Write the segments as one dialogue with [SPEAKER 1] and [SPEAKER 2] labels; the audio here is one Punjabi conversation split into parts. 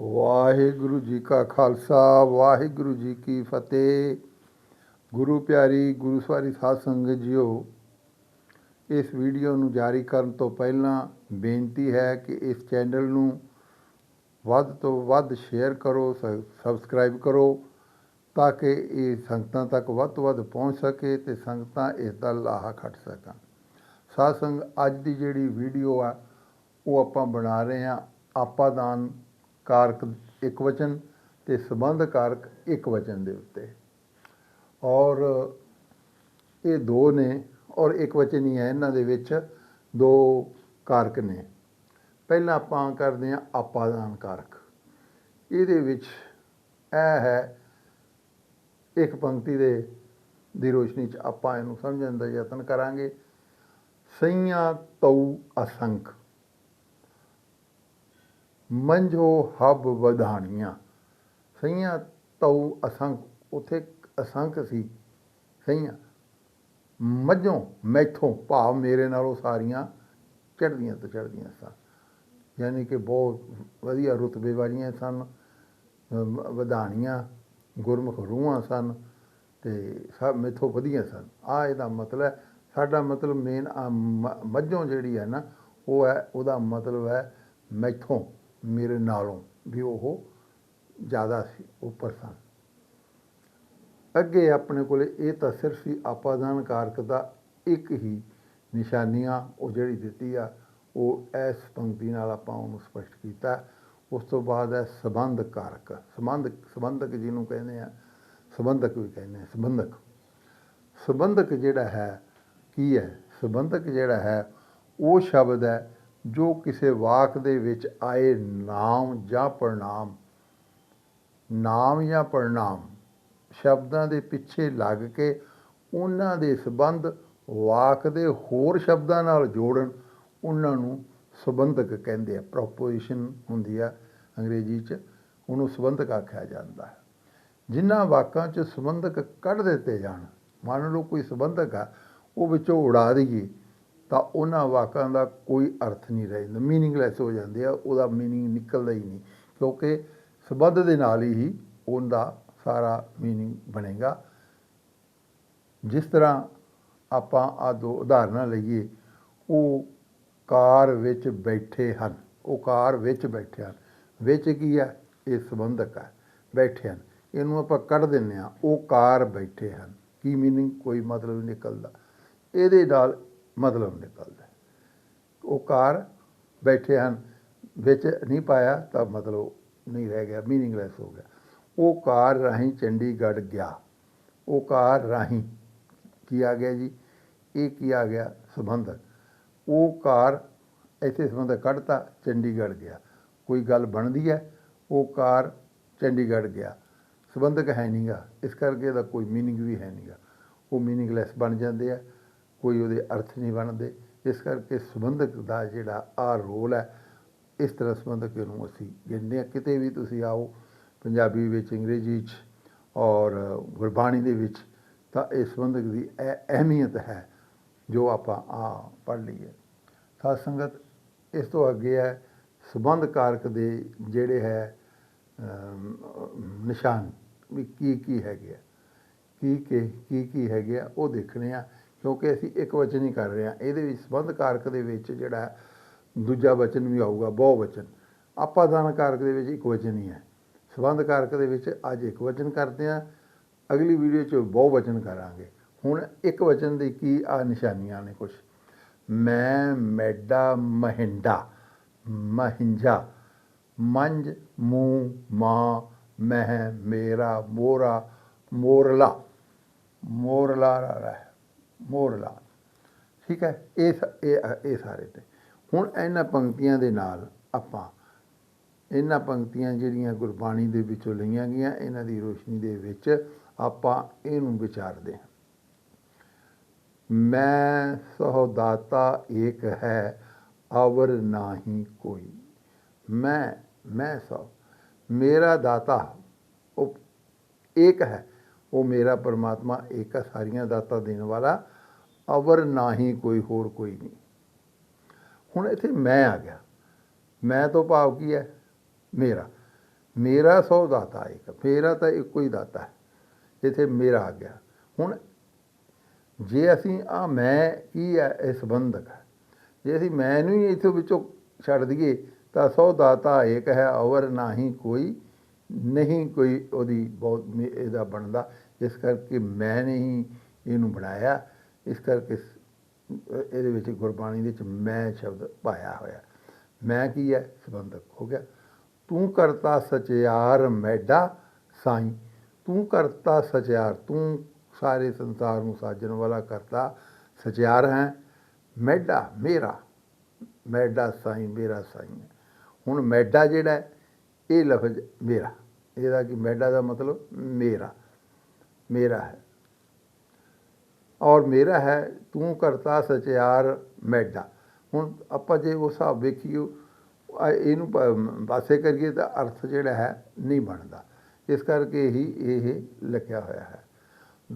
[SPEAKER 1] ਵਾਹਿਗੁਰੂ ਜੀ ਕਾ ਖਾਲਸਾ, ਵਾਹਿਗੁਰੂ ਜੀ ਕੀ ਫਤਿਹ। ਗੁਰੂ ਪਿਆਰੀ, ਗੁਰੂ ਸਵਾਰੀ ਸਾਧ ਸੰਗਤ ਜੀਓ, ਇਸ ਵੀਡੀਓ ਨੂੰ ਜਾਰੀ ਕਰਨ ਤੋਂ ਪਹਿਲਾਂ ਬੇਨਤੀ ਹੈ ਕਿ ਇਸ ਚੈਨਲ ਨੂੰ ਵੱਧ ਤੋਂ ਵੱਧ ਸ਼ੇਅਰ ਕਰੋ, ਸ- ਸਬਸਕ੍ਰਾਈਬ ਕਰੋ, ਤਾਂ ਕਿ ਇਹ ਸੰਗਤਾਂ ਤੱਕ ਵੱਧ ਤੋਂ ਵੱਧ ਪਹੁੰਚ ਸਕੇ ਤੇ ਸੰਗਤਾਂ ਇਸ ਦਾ ਲਾਹਾ ਖੱਟ ਸਕਣ। ਸਾਧ ਸੰਗ ਅੱਜ ਦੀ ਜਿਹੜੀ ਵੀਡੀਓ ਆ, ਉਹ ਆਪਾਂ ਬਣਾ ਰਹੇ ਹਾਂ ਆਪਾਦਾਨ ਕਾਰਕ ਇੱਕ ਵਚਨ ਤੇ ਸੰਬੰਧ ਕਾਰਕ ਇੱਕ ਵਚਨ ਦੇ ਉੱਤੇ। ਔਰ ਇਹ ਦੋ ਨੇ ਔਰ ਇੱਕ ਵਚਨ ਹੀ ਹੈ, ਇਹਨਾਂ ਦੇ ਵਿੱਚ ਦੋ ਕਾਰਕ ਨੇ। ਪਹਿਲਾਂ ਆਪਾਂ ਕਰਦੇ ਹਾਂ ਆਪਾਦਾਨ ਕਾਰਕ। ਇਹਦੇ ਵਿੱਚ ਇਹ ਹੈ, ਇੱਕ ਪੰਕਤੀ ਦੇ, ਦੀ ਰੋਸ਼ਨੀ 'ਚ ਆਪਾਂ ਇਹਨੂੰ ਸਮਝਣ ਦਾ ਯਤਨ ਕਰਾਂਗੇ। ਸਈਆਂ ਤਉ ਅਸੰਖ। ਮੰਝੋ ਹਬ ਵਧਾਣੀਆਂ। ਸਈਆਂ ਤਉ ਅਸੰਖ, ਉੱਥੇ ਅਸੰਖ ਸੀ। ਸਹੀਆਂ ਮੱਝੋਂ ਮੈਥੋਂ ਭਾਵ ਮੇਰੇ ਨਾਲੋਂ ਸਾਰੀਆਂ ਚੜ੍ਹਦੀਆਂ ਤੋਂ ਚੜ੍ਹਦੀਆਂ ਸਨ। ਯਾਨੀ ਕਿ ਬਹੁਤ ਵਧੀਆ ਰੁਤਬੇ ਵਾਲੀਆਂ ਸਨ ਵਧਾਣੀਆਂ, ਗੁਰਮੁਖ ਰੂਹਾਂ ਸਨ ਤੇ ਸਭ ਮੈਥੋਂ ਵਧੀਆ ਸਨ। ਆ ਇਹਦਾ ਮਤਲਬ ਹੈ, ਸਾਡਾ ਮਤਲਬ ਮੇਨ ਮੱਝੋਂ ਜਿਹੜੀ ਹੈ ਨਾ, ਉਹ ਹੈ, ਉਹਦਾ ਮਤਲਬ ਹੈ ਮੈਥੋਂ ਮੇਰੇ ਨਾਲੋਂ ਵੀ ਉਹ ਜ਼ਿਆਦਾ ਸੀ, ਉੱਪਰ ਸਨ। ਅੱਗੇ ਆਪਣੇ ਕੋਲੇ ਇਹ ਤਾਂ ਸਿਰਫ ਸੀ ਆਪਾਦਾਨ ਕਾਰਕ ਦਾ ਇੱਕ ਹੀ ਨਿਸ਼ਾਨੀਆਂ ਉਹ ਜਿਹੜੀ ਦਿੱਤੀ ਆ, ਉਹ ਇਸ ਪੰਕਤੀ ਨਾਲ ਆਪਾਂ ਉਹਨੂੰ ਸਪਸ਼ਟ ਕੀਤਾ। ਉਸ ਤੋਂ ਬਾਅਦ ਹੈ ਸਬੰਧ ਕਾਰਕ। ਸੰਬੰਧ, ਸੰਬੰਧਕ ਜਿਹਨੂੰ ਕਹਿੰਦੇ ਆ, ਸੰਬੰਧਕ ਵੀ ਕਹਿੰਦੇ ਆ, ਸੰਬੰਧਕ। ਸੰਬੰਧਕ ਜਿਹੜਾ ਹੈ, ਕੀ ਹੈ? ਸੰਬੰਧਕ ਜਿਹੜਾ ਹੈ, ਉਹ ਸ਼ਬਦ ਹੈ ਜੋ ਕਿਸੇ ਵਾਕ ਦੇ ਵਿੱਚ ਆਏ ਨਾਮ ਜਾਂ ਪ੍ਰਣਾਮ, ਨਾਮ ਜਾਂ ਪ੍ਰਣਾਮ ਸ਼ਬਦਾਂ ਦੇ ਪਿੱਛੇ ਲੱਗ ਕੇ ਉਹਨਾਂ ਦੇ ਸੰਬੰਧ ਵਾਕ ਦੇ ਹੋਰ ਸ਼ਬਦਾਂ ਨਾਲ ਜੋੜਨ, ਉਹਨਾਂ ਨੂੰ ਸੰਬੰਧਕ ਕਹਿੰਦੇ ਆ ਪ੍ਰੋਪੋਜੀਸ਼ਨ ਹੁੰਦੀ ਆ ਅੰਗਰੇਜ਼ੀ 'ਚ, ਉਹਨੂੰ ਸੰਬੰਧਕ ਆਖਿਆ ਜਾਂਦਾ ਹੈ। ਜਿਨ੍ਹਾਂ ਵਾਕਾਂ 'ਚ ਸੰਬੰਧਕ ਕੱਢ ਦਿੱਤੇ ਜਾਣ, ਮੰਨ ਲਓ ਕੋਈ ਸੰਬੰਧਕ ਆ, ਉਹ ਵਿੱਚੋਂ ਉਡਾ ਦਈਏ ਤਾਂ ਉਹਨਾਂ ਵਾਕਾਂ ਦਾ ਕੋਈ ਅਰਥ ਨਹੀਂ ਰਹਿ ਜਾਂਦਾ। ਮੀਨਿੰਗਲੈਸ ਹੋ ਜਾਂਦੇ ਆ, ਉਹਦਾ ਮੀਨਿੰਗ ਨਿਕਲਦਾ ਹੀ ਨਹੀਂ, ਕਿਉਂਕਿ ਸੰਬੰਧ ਦੇ ਨਾਲ ਹੀ ਉਹਦਾ ਸਾਰਾ ਮੀਨਿੰਗ ਬਣੇਗਾ। ਜਿਸ ਤਰ੍ਹਾਂ ਆਪਾਂ ਆ ਦੋ ਉਦਾਹਰਨਾਂ ਲਈਏ, ਉਹ ਕਾਰ ਵਿੱਚ ਬੈਠੇ ਹਨ, ਉਹ ਕਾਰ ਵਿੱਚ ਬੈਠੇ ਹਨ। ਵਿੱਚ ਕੀ ਹੈ ਇਹ ਸੰਬੰਧਕ ਹੈ ਬੈਠੇ ਹਨ। ਇਹਨੂੰ ਆਪਾਂ ਕੱਢ ਦਿੰਨੇ ਆ ਉਹ ਕਾਰ ਬੈਠੇ ਹਨ। ਕੀ ਮੀਨਿੰਗ ਕੋਈ ਮਤਲਬ ਨਿਕਲਦਾ। ਇਹਦੇ ਨਾਲ ਮਤਲਬ ਨਿਕਲਦਾ ਉਹ ਕਾਰ ਬੈਠੇ ਹਨ, ਵਿੱਚ ਨਹੀਂ ਪਾਇਆ ਤਾਂ ਮਤਲਬ ਨਹੀਂ ਰਹਿ ਗਿਆ ਮੀਨਿੰਗਲੈਸ ਹੋ ਗਿਆ। ਉਹ ਕਾਰ ਰਾਹੀਂ ਚੰਡੀਗੜ੍ਹ ਗਿਆ। ਉਹ ਕਾਰ ਰਾਹੀਂ ਕੀ ਆ ਗਿਆ ਜੀ? ਇਹ ਕੀ ਆ ਗਿਆ? ਸੰਬੰਧਕ ਉਹ ਕਾਰ ਇੱਥੇ ਸੰਬੰਧਕ ਕੱਢਤਾ, ਚੰਡੀਗੜ੍ਹ ਗਿਆ। ਕੋਈ ਗੱਲ ਬਣਦੀ ਹੈ? ਉਹ ਕਾਰ ਚੰਡੀਗੜ੍ਹ ਗਿਆ। ਸੰਬੰਧਕ ਹੈ ਨਹੀਂਗਾ ਇਸ ਕਰਕੇ ਇਹਦਾ ਕੋਈ ਮੀਨਿੰਗ ਵੀ ਹੈ ਨਹੀਂਗਾ ਉਹ ਮੀਨਿੰਗਲੈਸ ਬਣ ਜਾਂਦੇ ਆ। ਕੋਈ ਉਹਦੇ ਅਰਥ ਨਹੀਂ ਬਣਦੇ। ਇਸ ਕਰਕੇ ਸੰਬੰਧਕ ਦਾ ਜਿਹੜਾ ਆ ਰੋਲ ਹੈ, ਇਸ ਤਰ੍ਹਾਂ ਸੰਬੰਧਕ ਨੂੰ ਅਸੀਂ ਗਿਣਦੇ ਹਾਂ। ਕਿਤੇ ਵੀ ਤੁਸੀਂ ਆਓ ਪੰਜਾਬੀ ਵਿੱਚ, ਅੰਗਰੇਜ਼ੀ 'ਚ ਔਰ ਗੁਰਬਾਣੀ ਦੇ ਵਿੱਚ, ਤਾਂ ਇਹ ਸੰਬੰਧਕ ਦੀ ਇਹ ਅਹਿਮੀਅਤ ਹੈ ਜੋ ਆਪਾਂ ਆ ਪੜ੍ਹ ਲਈਏ। ਸਾਧ ਸੰਗਤ, ਇਸ ਤੋਂ ਅੱਗੇ ਹੈ ਸੰਬੰਧ ਕਾਰਕ ਦੇ ਜਿਹੜੇ ਹੈ ਨਿਸ਼ਾਨ ਵੀ ਕੀ ਕੀ ਹੈਗੇ ਆ ਕੀ ਕੀ ਕੀ ਕੀ ਹੈਗੇ ਆ, ਉਹ ਦੇਖਣੇ ਆ। ਕਿਉਂਕਿ ਅਸੀਂ ਇੱਕ ਵਚਨ ਹੀ ਕਰ ਰਹੇ ਹਾਂ। ਇਹਦੇ ਵਿੱਚ ਸੰਬੰਧ ਕਾਰਕ ਦੇ ਵਿੱਚ ਜਿਹੜਾ ਦੂਜਾ ਵਚਨ ਵੀ ਆਊਗਾ, ਬਹੁ ਵਚਨ। ਆਪਾਦਾਨ ਕਾਰਕ ਦੇ ਵਿੱਚ ਇੱਕ ਵਚਨ ਹੀ ਹੈ। ਸੰਬੰਧ ਕਾਰਕ ਦੇ ਵਿੱਚ ਅੱਜ ਇੱਕ ਵਚਨ ਕਰਦੇ ਹਾਂ। ਅਗਲੀ ਵੀਡੀਓ 'ਚ ਬਹੁ ਵਚਨ ਕਰਾਂਗੇ। ਹੁਣ ਇੱਕ ਵਚਨ ਦੀ ਕੀ ਆ ਨਿਸ਼ਾਨੀਆਂ ਨੇ ਕੁਝ ਮੈਂ ਮੈਡਾ ਮਹਿੰਡਾ, ਮਹਿੰਜਾ ਮੰਜ ਮੂੰ ਮਾਂ, ਮਹਿ, ਮੇਰਾ, ਮੋਰਾ, ਮੋਰਲਾ। ਮੋਰਲਾ ਰਾ ਰਹਿ ਮੋਰਲਾ ਠੀਕ ਹੈ? ਇਹ ਸ- ਇਹ ਇਹ ਸਾਰੇ ਤੇ। ਹੁਣ ਇਹਨਾਂ ਪੰਕਤੀਆਂ ਦੇ ਨਾਲ ਆਪਾਂ ਇਹਨਾਂ ਪੰਕਤੀਆਂ ਜਿਹੜੀਆਂ ਗੁਰਬਾਣੀ ਦੇ ਵਿੱਚੋਂ ਲਈਆਂ ਗਈਆਂ, ਇਹਨਾਂ ਦੀ ਰੋਸ਼ਨੀ ਦੇ ਵਿੱਚ ਆਪਾਂ ਇਹਨੂੰ ਵਿਚਾਰਦੇ ਹਾਂ। ਮੈਂ ਸਹੁ ਦਾਤਾ ਏਕ ਹੈ, ਅਵਰ ਨਾਹੀ ਕੋਈ। ਮੈਂ ਮੈਂ ਸੋ ਮੇਰਾ ਦਾਤਾ ਉਹ ਏਕ ਹੈ। ਉਹ ਮੇਰਾ ਪਰਮਾਤਮਾ ਏਕ ਸਾਰੀਆਂ ਦਾਤਾਂ ਦੇਣ ਵਾਲਾ, ਅਵਰ ਨਾਹੀ ਕੋਈ ਹੋਰ ਕੋਈ ਨਹੀਂ। ਹੁਣ ਇੱਥੇ ਮੈਂ ਆ ਗਿਆ। ਮੈਂ ਤੋਂ ਭਾਵ ਕੀ ਹੈ? ਮੇਰਾ। ਮੇਰਾ ਸੋ ਦਾਤਾ ਇੱਕ। ਮੇਰਾ ਤਾਂ ਇੱਕੋ ਹੀ ਦਾਤਾ ਹੈ। ਇੱਥੇ ਮੇਰਾ ਆ ਗਿਆ। ਹੁਣ ਜੇ ਅਸੀਂ, ਆ ਮੈਂ ਕੀ ਹੈ? ਇਹ ਸੰਬੰਧਕ ਹੈ। ਜੇ ਅਸੀਂ ਮੈਂ ਨੂੰ ਹੀ ਇਥੋਂ ਵਿੱਚੋਂ ਛੱਡ ਦਈਏ, ਤਾਂ ਸੋ ਦਾਤਾ ਏਕ ਹੈ ਔਰ ਨਹੀਂ ਕੋਈ ਨਹੀਂ ਕੋਈ ਉਹਦੀ ਬਹੁਤ ਇਹਦਾ ਬਣਦਾ। ਇਸ ਕਰਕੇ ਮੈਂ ਨਹੀਂ ਇਹਨੂੰ ਬਣਾਇਆ। ਇਸ ਕਰਕੇ ਇਹਦੇ ਵਿੱਚ ਗੁਰਬਾਣੀ ਵਿੱਚ ਮੈਂ ਸ਼ਬਦ ਪਾਇਆ ਹੋਇਆ। ਮੈਂ ਕੀ ਹੈ? ਸੰਬੰਧਕ ਹੋ ਗਿਆ। ਤੂੰ ਕਰਤਾ ਸਚਿਆਰ ਮੈਡਾ ਸਾਈਂ। ਤੂੰ ਕਰਤਾ ਸਚਿਆਰ। ਤੂੰ ਸਾਰੇ ਸੰਸਾਰ ਨੂੰ ਸਾਜਣ ਵਾਲਾ ਕਰਤਾ। ਸਚਿਆਰ ਹੈ। ਮੈਡਾ ਮੇਰਾ। ਮੈਡਾ ਸਾਈਂ, ਮੇਰਾ ਸਾਈਂ। ਹੈ ਹੁਣ ਮੈਡਾ ਜਿਹੜਾ ਇਹ ਲਫ਼ਜ਼ ਮੇਰਾ। ਇਹਦਾ ਕਿ ਮੈਡਾ ਦਾ ਮਤਲਬ? ਮੇਰਾ। ਮੇਰਾ ਹੈ। ਔਰ ਮੇਰਾ ਹੈ, ਤੂੰ ਕਰਤਾ ਸਚਿਆਰ ਮੈਡਾ। ਹੁਣ ਆਪਾਂ ਜੇ ਉਹ ਹਿਸਾਬ ਵੇਖੀਏ ਇਹਨੂੰ ਪਾਸੇ ਕਰੀਏ ਤਾਂ ਅਰਥ ਜਿਹੜਾ ਹੈ ਨਹੀਂ ਬਣਦਾ। ਇਸ ਕਰਕੇ ਹੀ ਇਹ ਲਿਖਿਆ ਹੋਇਆ ਹੈ।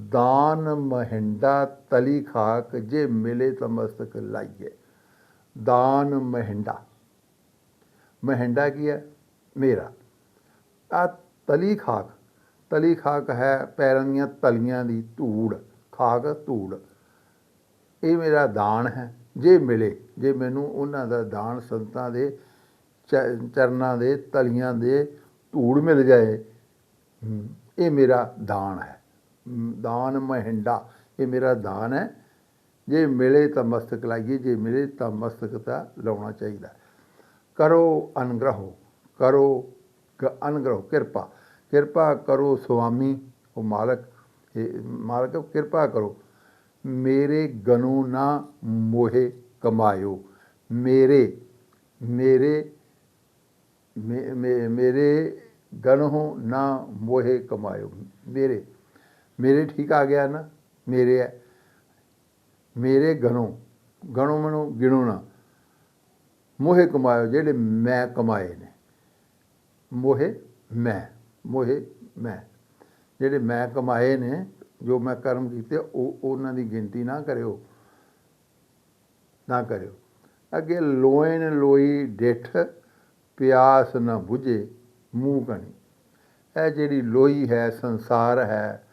[SPEAKER 1] ਦਾਨ ਮਹਿੰਡਾ ਤਲੀ ਖਾਕ ਜੇ ਮਿਲੇ ਤਾਂ ਮਸਤਕ ਲਾਈਏ। ਦਾਨ ਮਹਿੰਡਾ। ਮਹਿੰਡਾ ਕੀ ਹੈ? ਮੇਰਾ। ਆ ਤਲੀ ਖਾਕ। ਤਲੀ ਖਾਕ ਹੈ ਪੈਰਾਂ ਦੀਆਂ ਤਲੀਆਂ ਦੀ ਧੂੜ। ਖਾਕ ਧੂੜ। ਇਹ ਮੇਰਾ ਦਾਨ ਹੈ। ਜੇ ਮਿਲੇ, ਜੇ ਮੈਨੂੰ ਉਹਨਾਂ ਦਾ ਦਾਨ ਸੰਤਾਂ ਦੇ ਚਰਨਾਂ ਦੇ ਤਲੀਆਂ ਦੇ ਧੂੜ ਮਿਲ ਜਾਏ ਇਹ ਮੇਰਾ ਦਾਨ ਹੈ। ਦਾਨ ਮਹਿੰਡਾ। ਇਹ ਮੇਰਾ ਦਾਨ ਹੈ। ਜੇ ਮਿਲੇ ਤਾਂ ਮਸਤਕ ਲਾਈਏ, ਜੇ ਮਿਲੇ ਤਾਂ ਮਸਤਕ ਤਾਂ ਲਾਉਣਾ ਚਾਹੀਦਾ। ਕਰੋ, ਅਨਗ੍ਰਹੋ ਕਰੋ ਕ- ਅਨਗ੍ਰਹੋ ਕਿਰਪਾ। ਕਿਰਪਾ ਕਰੋ ਸੁਆਮੀ, ਉਹ ਮਾਲਕ ਮਾਲਕ, ਕਿਰਪਾ ਕਰੋ। ਮੇਰੇ ਗਨੂ ਨਾ ਮੋਹੇ ਕਮਾਇਓ। ਮੇਰੇ ਮੇਰੇ, ਮੇ- ਮੇ- ਮੇਰੇ ਗਨਹੁ ਨਾ ਮੋਹੇ ਕਮਾਇਓ। ਮੇਰੇ ਮੇਰੇ ਠੀਕ ਆ ਗਿਆ ਨਾ? ਮੇਰੇ ਮੇਰੇ ਗਨੋਂ ਗਣੋ ਮਨੋ ਗਿਣੋ ਨਾ। ਮੋਹੇ ਕਮਾਇਓ ਜਿਹੜੇ ਮੈਂ ਕਮਾਏ ਨੇ। ਮੋਹੇ ਮੈਂ ਮੋਹੇ ਮੈਂ। ਜਿਹੜੇ ਮੈਂ ਕਮਾਏ ਨੇ, ਜੋ ਮੈਂ ਕਰਮ ਕੀਤੇ, ਉਹ ਉਹਨਾਂ ਦੀ ਗਿਣਤੀ ਨਾ ਕਰਿਓ। ਨਾ ਕਰਿਓ। ਅੱਗੇ ਲੋਇਨ ਲੋਈ ਡਿਠ, ਪਿਆਸ ਨਾ 부ਝੇ ਮੂੰਹ ਕਣੀ। ਇਹ ਜਿਹੜੀ ਲੋਈ ਹੈ, ਸੰਸਾਰ ਹੈ,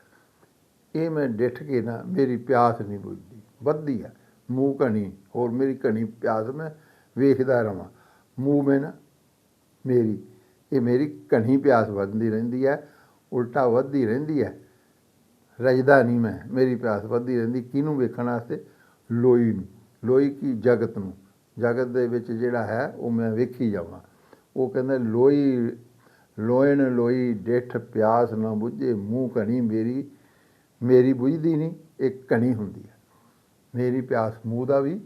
[SPEAKER 1] ਇਹ ਮੈਂ ਡਿੱਠ ਕੇ ਨਾ ਮੇਰੀ ਪਿਆਸ ਨਹੀਂ ਬੁਝਦੀ। ਵੱਧਦੀ ਹੈ ਮੂੰਹ ਕਣੀ, ਹੋਰ ਮੇਰੀ ਕਣੀ ਪਿਆਸ ਮੈਂ ਵੇਖਦਾ ਰਵਾਂ। ਮੂੰਹ ਮੈਂ ਨਾ ਮੇਰੀ ਇਹ ਮੇਰੀ ਘਣੀ ਪਿਆਸ ਵੱਧਦੀ ਰਹਿੰਦੀ ਹੈ, ਉਲਟਾ ਵੱਧਦੀ ਰਹਿੰਦੀ ਹੈ। ਰਜਦਾ ਨਹੀਂ ਮੈਂ, ਮੇਰੀ ਪਿਆਸ ਵੱਧਦੀ ਰਹਿੰਦੀ, ਕਿਹਨੂੰ ਵੇਖਣ ਵਾਸਤੇ? ਲੋਈ ਨੂੰ, ਲੋਈ ਕੀ ਜਗਤ ਨੂੰ? ਜਗਤ ਦੇ ਵਿੱਚ ਜਿਹੜਾ ਹੈ, ਉਹ ਮੈਂ ਵੇਖੀ ਜਾਵਾਂ। ਉਹ ਕਹਿੰਦਾ, ਲੋਈ, ਲੋਇਣ ਲੋਈ, ਡਿਠ ਪਿਆਸ ਨਾ ਬੁੱਝੇ, ਮੂੰਹ ਘਣੀ ਮੇਰੀ ਮੇਰੀ ਬੁਝਦੀ ਨਹੀਂ, ਇਹ ਘਣੀ ਹੁੰਦੀ ਹੈ। ਮੇਰੀ ਪਿਆਸ ਮੂੰਹ ਦਾ ਵੀ,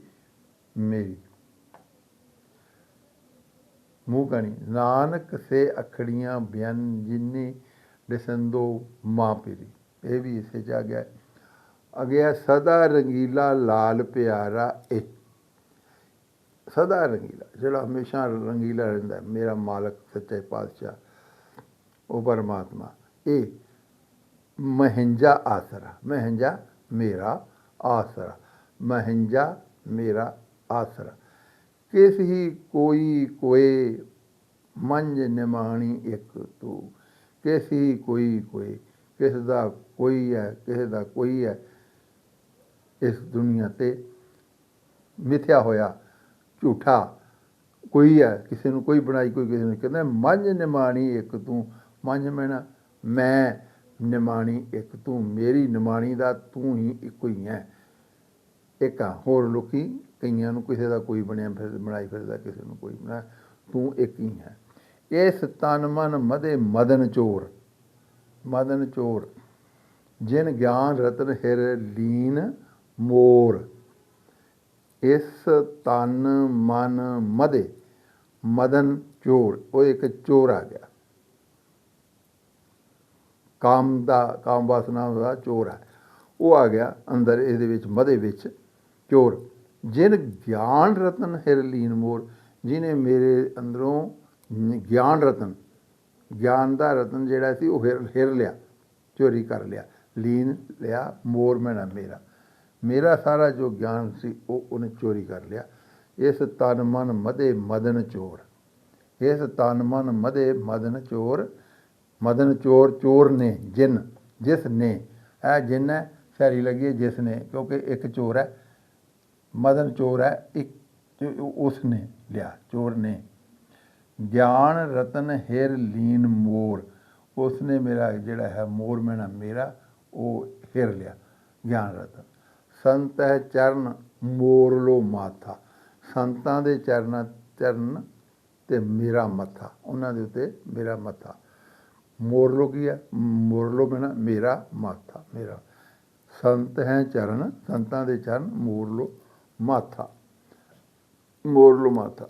[SPEAKER 1] ਮੇਰੀ। ਮੂੰਹ ਕਣੀ। ਨਾਨਕ ਸੇ ਅਖੜੀਆਂ ਬਿਆਨ ਜਿਨੀ ਦਿਸੰਦੋ ਮਾਂ ਪੀਰੀ। ਇਹ ਵੀ ਇਸੇ ਚ ਆ ਗਿਆ। ਅਗਿਆ ਸਦਾ ਰੰਗੀਲਾ ਲਾਲ ਪਿਆਰਾ ਇਹ ਸਦਾ ਰੰਗੀਲਾ, ਜਿਹੜਾ ਹਮੇਸ਼ਾ ਰੰਗੀਲਾ ਰਹਿੰਦਾ ਮੇਰਾ ਮਾਲਕ ਸੱਚੇ ਪਾਤਸ਼ਾਹ, ਉਹ ਪਰਮਾਤਮਾ। ਇਹ ਮਹਿੰਜਾ ਆਸਰਾ। ਮਹਿੰਜਾ ਮੇਰਾ ਆਸਰਾ। ਮਹਿੰਜਾ ਮੇਰਾ ਆਸਰਾ। ਕਿਸ ਹੀ ਕੋਈ ਕੋਏ ਮੰਜ ਨਿਮਾਣੀ ਇੱਕ ਤੂੰ। ਕਿਸ ਹੀ ਕੋਈ ਕੋਈ ਕਿਸ ਦਾ ਕੋਈ ਹੈ, ਕਿਸੇ ਦਾ ਕੋਈ ਹੈ, ਇਸ ਦੁਨੀਆ ਤੇ ਮਿਥਿਆ ਹੋਇਆ, ਝੂਠਾ ਕੋਈ ਹੈ, ਕਿਸੇ ਨੂੰ ਕੋਈ ਬਣਾਈ, ਕੋਈ ਕਿਸੇ ਨੂੰ ਕਹਿੰਦਾ, ਮੰਝ ਨਿਮਾਣੀ ਇੱਕ ਤੂੰ। ਮੰਝ ਮੈਣਾ ਮੈਂ ਨਿਮਾਣੀ ਇੱਕ ਤੂੰ, ਮੇਰੀ ਨਿਮਾਣੀ ਦਾ ਤੂੰ ਹੀ ਇੱਕੋ ਹੀ ਹੈ। ਇੱਕ ਆ ਹੋਰ ਲੋਕੀ ਕਈਆਂ ਨੂੰ ਕਿਸੇ ਦਾ ਕੋਈ ਬਣਿਆ, ਫਿਰ ਬਣਾਈ ਫਿਰਦਾ, ਕਿਸੇ ਨੂੰ ਕੋਈ ਬਣਾ ਤੂੰ ਇੱਕ ਹੀ ਹੈ। ਇਸ ਤਨ ਮਨ ਮਦੇ ਮਦਨ ਚੋਰ ਮਦਨ ਚੋਰ, ਜਿਨ ਗਿਆਨ ਰਤਨ ਹਿਰ ਲੀਨ ਮੋਰ। ਇਸ ਤਨ ਮਨ ਮਦੇ ਮਦਨ ਚੋਰ, ਉਹ ਇੱਕ ਚੋਰ ਆ ਗਿਆ। ਕਾਮ ਦਾ, ਕਾਮ ਵਾਸਨਾ ਦਾ ਚੋਰ ਹੈ ਉਹ ਆ ਗਿਆ ਅੰਦਰ, ਇਹਦੇ ਵਿੱਚ ਮਦੇ ਵਿੱਚ ਚੋਰ। ਜਿਨ ਗਿਆਨ ਰਤਨ ਹਿਰ ਲੀਨ ਮੋਰ, ਜਿਨੇ ਮੇਰੇ ਅੰਦਰੋਂ ਗਿਆਨ ਰਤਨ, ਗਿਆਨ ਦਾ ਰਤਨ ਜਿਹੜਾ ਸੀ ਉਹ ਹਿਰ ਹਿਰ ਲਿਆ, ਚੋਰੀ ਕਰ ਲਿਆ, ਲੀਨ ਲਿਆ, ਮੋਰ ਮੈਨਾ ਮੇਰਾ। ਮੇਰਾ ਸਾਰਾ ਜੋ ਗਿਆਨ ਸੀ ਉਹ ਉਹਨੇ ਚੋਰੀ ਕਰ ਲਿਆ। ਇਸ ਤਨ ਮਨ ਮਦੇ ਮਦਨ ਚੋਰ, ਇਸ ਤਨ ਮਨ ਮਦੇ ਮਦਨ ਚੋਰ ਮਦਨ ਚੋਰ ਚੋਰ ਨੇ ਜਿਨ, ਜਿਸ ਨੇ, ਇਹ ਜਿਨ ਹੈ, ਸਹਿਰੀ ਲੱਗੀ ਜਿਸ ਨੇ, ਕਿਉਂਕਿ ਇੱਕ ਚੋਰ ਹੈ। ਮਦਨ ਚੋਰ ਹੈ, ਇੱਕ ਉਸ ਨੇ ਲਿਆ, ਚੋਰ ਨੇ। ਗਿਆਨ ਰਤਨ ਹੇਰ ਲੀਨ ਮੋਰ, ਉਸ ਨੇ ਮੇਰਾ ਜਿਹੜਾ ਹੈ ਮੋਰ ਮੈਨਾ ਮੇਰਾ, ਉਹ ਹੇਰ ਲਿਆ, ਗਿਆਨ ਰਤਨ। ਸੰਤ ਹੈ ਚਰਨ ਮੋਰ ਲੋ ਮਾਥਾ, ਸੰਤਾਂ ਦੇ ਚਰਨਾਂ, ਚਰਨ ਤੇ ਮੇਰਾ ਮੱਥਾ, ਉਹਨਾਂ ਦੇ ਉੱਤੇ ਮੇਰਾ ਮੱਥਾ। ਮੋਰ ਲੋ ਕੀ ਹੈ? ਮੋਰ ਲੋ ਮੈਨਾ ਮੇਰਾ ਮਾਥਾ, ਮੇਰਾ। ਸੰਤ ਹੈ ਚਰਨ, ਸੰਤਾਂ ਦੇ ਚਰਨ ਮੋਰ ਲੋ ਮਾਥਾ ਮੋਰਲੋ ਮਾਥਾ।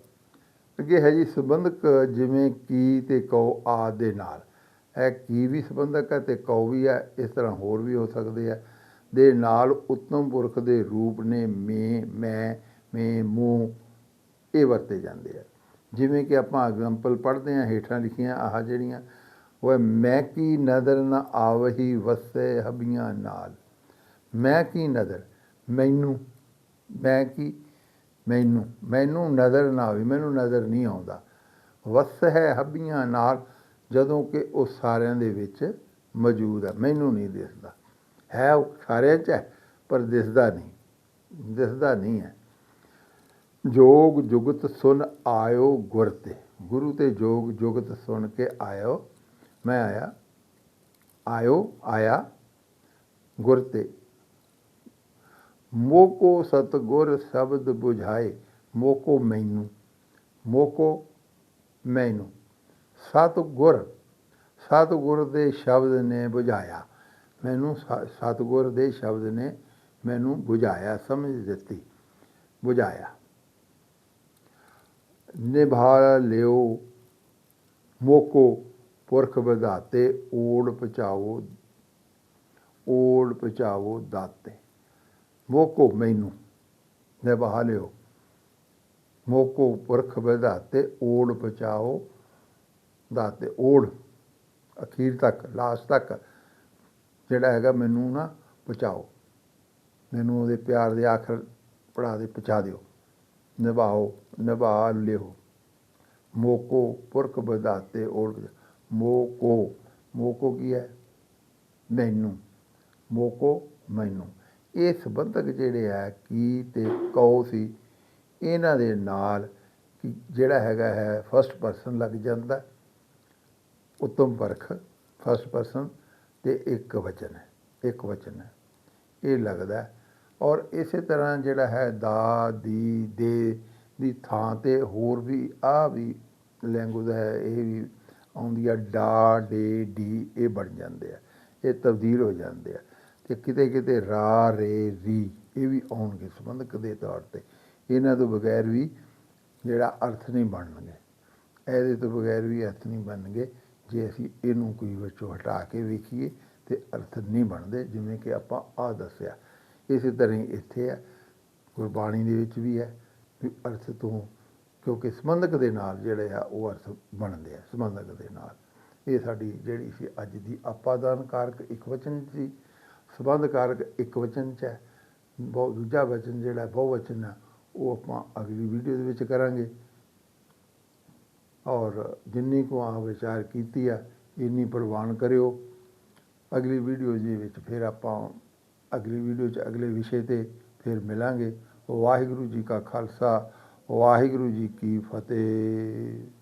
[SPEAKER 1] ਅੱਗੇ ਹੈ ਜੀ ਸੰਬੰਧਕ ਜਿਵੇਂ ਕੀ ਤੇ ਕਉ ਆਦ ਦੇ ਨਾਲ। ਇਹ ਕੀ ਵੀ ਸੰਬੰਧਕ ਹੈ ਤੇ ਕਉ ਵੀ ਹੈ ਇਸ ਤਰ੍ਹਾਂ ਹੋਰ ਵੀ ਹੋ ਸਕਦੇ ਆ ਦੇ ਨਾਲ ਉੱਤਮ ਪੁਰਖ ਦੇ ਰੂਪ ਨੇ ਮੈਂ ਮੈਂ ਮੈਂ ਮੂੰ ਇਹ ਵਰਤੇ ਜਾਂਦੇ ਆ ਜਿਵੇਂ ਕਿ ਆਪਾਂ ਐਗਜ਼ਾਮਪਲ ਪੜ੍ਹਦੇ ਆ ਹੇਠਾਂ ਲਿਖੀਆਂ ਆਹ ਜਿਹੜੀਆਂ ਉਹ ਹੈ, ਮੈਂ ਕੀ ਨਦਰ ਨ ਆਵਹੀ ਵਸੇ ਹਬੀਆਂ ਨਾਲ। ਮੈਂ ਕੀ ਨਦਰ? ਮੈਨੂੰ ਮੈਂ ਕੀ? ਮੈਨੂੰ ਮੈਨੂੰ ਨਜ਼ਰ ਨਾ ਆਵੇ, ਮੈਨੂੰ ਨਜ਼ਰ ਨਹੀਂ ਆਉਂਦਾ। ਵਸ ਹੈ ਹੱਬੀਆਂ ਨਾਲ ਜਦੋਂ ਕਿ ਉਹ ਸਾਰਿਆਂ ਦੇ ਵਿੱਚ ਮੌਜੂਦ ਹੈ ਮੈਨੂੰ ਨਹੀਂ ਦਿਸਦਾ। ਹੈ ਉਹ ਸਾਰਿਆਂ 'ਚ ਹੈ, ਪਰ ਦਿਸਦਾ ਨਹੀਂ ਦਿਸਦਾ ਨਹੀਂ ਹੈ। ਜੋਗ ਜੁਗਤ ਸੁਨ ਆਇਓ ਗੁਰ ਤੇ, ਗੁਰੂ ਤੇ ਜੋਗ ਜੁਗਤ ਸੁਣ ਕੇ ਆਇਓ, ਮੈਂ ਆਇਆ, ਆਇਓ, ਆਇਆ ਗੁਰ ਤੇ। ਮੋਕੋ ਸਤਗੁਰ ਸ਼ਬਦ ਬੁਝਾਏ, ਮੋਕੋ ਮੈਨੂੰ ਮੋਕੋ ਮੈਨੂੰ। ਸਤਗੁਰ ਸਤਗੁਰ ਦੇ ਸ਼ਬਦ ਨੇ ਬੁਝਾਇਆ। ਮੈਨੂੰ ਸਤਗੁਰ ਦੇ ਸ਼ਬਦ ਨੇ ਮੈਨੂੰ ਬੁਝਾਇਆ, ਸਮਝ ਦਿੱਤੀ, ਬੁਝਾਇਆ। ਨਿਭਾ ਲਿਓ, ਮੋਕੋ ਪੁਰਖ ਵਧਾਤੇ, ਓੜ ਪਚਾਵੋ ਓੜ ਪਚਾਵੋ ਦਾਤੇ। ਮੋਕੋ ਮੈਨੂੰ ਨਿਭਾ ਲਿਓ। ਮੋਕੋ ਪੁਰਖ ਵਧਾਤੇ ਓੜ ਪਚਾਓ ਦਾਤੇ ਓੜ, ਅਖੀਰ ਤੱਕ, ਲਾਸਟ ਤੱਕ, ਜਿਹੜਾ ਹੈਗਾ ਮੈਨੂੰ ਨਾ ਪਹੁੰਚਾਓ ਮੈਨੂੰ ਉਹਦੇ ਪਿਆਰ ਦੇ ਆਖਰ ਪੜਾ ਦੇ, ਪਹੁੰਚਾ ਦਿਓ। ਨਿਭਾਓ, ਨਿਭਾ ਲਿਓ। ਮੋਕੋ ਪੁਰਖ ਵਧਾਤੇ ਓੜ ਮੋਕੋ ਮੋਕੋ ਕੀ ਹੈ? ਮੈਨੂੰ। ਮੋਕੋ ਮੈਨੂੰ। ਇਹ ਸੰਬੰਧਕ ਜਿਹੜੇ ਆ, ਕੀ ਤੇ ਕਉ ਸੀ, ਇਹਨਾਂ ਦੇ ਨਾਲ ਕਿ ਜਿਹੜਾ ਹੈਗਾ ਹੈ ਫਸਟ ਪਰਸਨ ਲੱਗ ਜਾਂਦਾ, ਉਤਮ ਪਰਖ ਫਸਟ ਪਰਸਨ ਤੇ ਇੱਕ ਵਚਨ ਹੈ, ਇੱਕ ਵਚਨ ਹੈ, ਇਹ ਲੱਗਦਾ ਔਰ ਇਸੇ ਤਰ੍ਹਾਂ ਜਿਹੜਾ ਹੈ, ਦਾ, ਦੀ, ਦੇ, ਦੀ ਥਾਂ ਤੇ ਹੋਰ ਵੀ ਆ ਵੀ ਲੈਂਗੁਏਜ ਹੈ, ਇਹ ਵੀ ਆਉਂਦੀ ਆ, ਡਾ, ਡੇ, ਡੀ, ਇਹ ਬਣ ਜਾਂਦੇ ਆ, ਇਹ ਤਬਦੀਲ ਹੋ ਜਾਂਦੇ ਆ। ਤੇ ਕਿਤੇ ਕਿਤੇ ਰਾ, ਰੇ, ਰੀ, ਇਹ ਵੀ ਆਉਣਗੇ, ਸੰਬੰਧਕ ਦੇ ਤੌਰ ਤੇ। ਇਹਨਾਂ ਤੋਂ ਬਗੈਰ ਵੀ ਜਿਹੜਾ ਅਰਥ ਨਹੀਂ ਬਣਨਗੇ। ਇਹਦੇ ਤੋਂ ਬਗੈਰ ਵੀ ਅਰਥ ਨਹੀਂ ਬਣਨਗੇ, ਜੇ ਅਸੀਂ ਇਹਨੂੰ ਕੋਈ ਵਿੱਚੋਂ ਹਟਾ ਕੇ ਵੇਖੀਏ ਤੇ ਅਰਥ ਨਹੀਂ ਬਣਦੇ, ਜਿਵੇਂ ਕਿ ਆਪਾਂ ਆ ਦੱਸਿਆ। ਇਸੇ ਤਰ੍ਹਾਂ ਹੀ ਇੱਥੇ ਹੈ ਗੁਰਬਾਣੀ ਦੇ ਵਿੱਚ ਵੀ ਹੈ ਵੀ ਅਰਥ ਤੋਂ, ਕਿਉਂਕਿ ਸੰਬੰਧਕ ਦੇ ਨਾਲ ਜਿਹੜੇ ਆ, ਉਹ ਅਰਥ ਬਣਦੇ ਆ, ਸੰਬੰਧਕ ਦੇ ਨਾਲ। ਇਹ ਸਾਡੀ ਜਿਹੜੀ ਸੀ ਅੱਜ ਦੀ ਆਪਾਦਾਨ ਕਾਰਕ ਇੱਕ ਵਚਨ ਸੀ ਸੰਬੰਧ ਕਾਰਕ ਇੱਕ ਵਚਨ ਚ ਹੈ, ਬਹੁ, ਦੂਜਾ ਵਚਨ ਜਿਹੜਾ ਬਹੁ ਵਚਨ ਹੈ, ਉਹ ਆਪਾਂ ਅਗਲੀ ਵੀਡੀਓ ਦੇ ਵਿੱਚ ਕਰਾਂਗੇ। ਔਰ ਜਿੰਨੀ ਕੁ ਆ ਵਿਚਾਰ ਕੀਤੀ ਆ, ਇੰਨੀ ਪ੍ਰਵਾਨ ਕਰਿਓ। ਅਗਲੀ ਵੀਡੀਓ ਦੇ ਵਿੱਚ ਫਿਰ ਆਪਾਂ ਅਗਲੀ ਵੀਡੀਓ 'ਚ ਅਗਲੇ ਵਿਸ਼ੇ ਤੇ ਫਿਰ ਮਿਲਾਂਗੇ। ਵਾਹਿਗੁਰੂ ਜੀ ਕਾ ਖਾਲਸਾ, ਵਾਹਿਗੁਰੂ ਜੀ ਕੀ ਫਤਿਹ।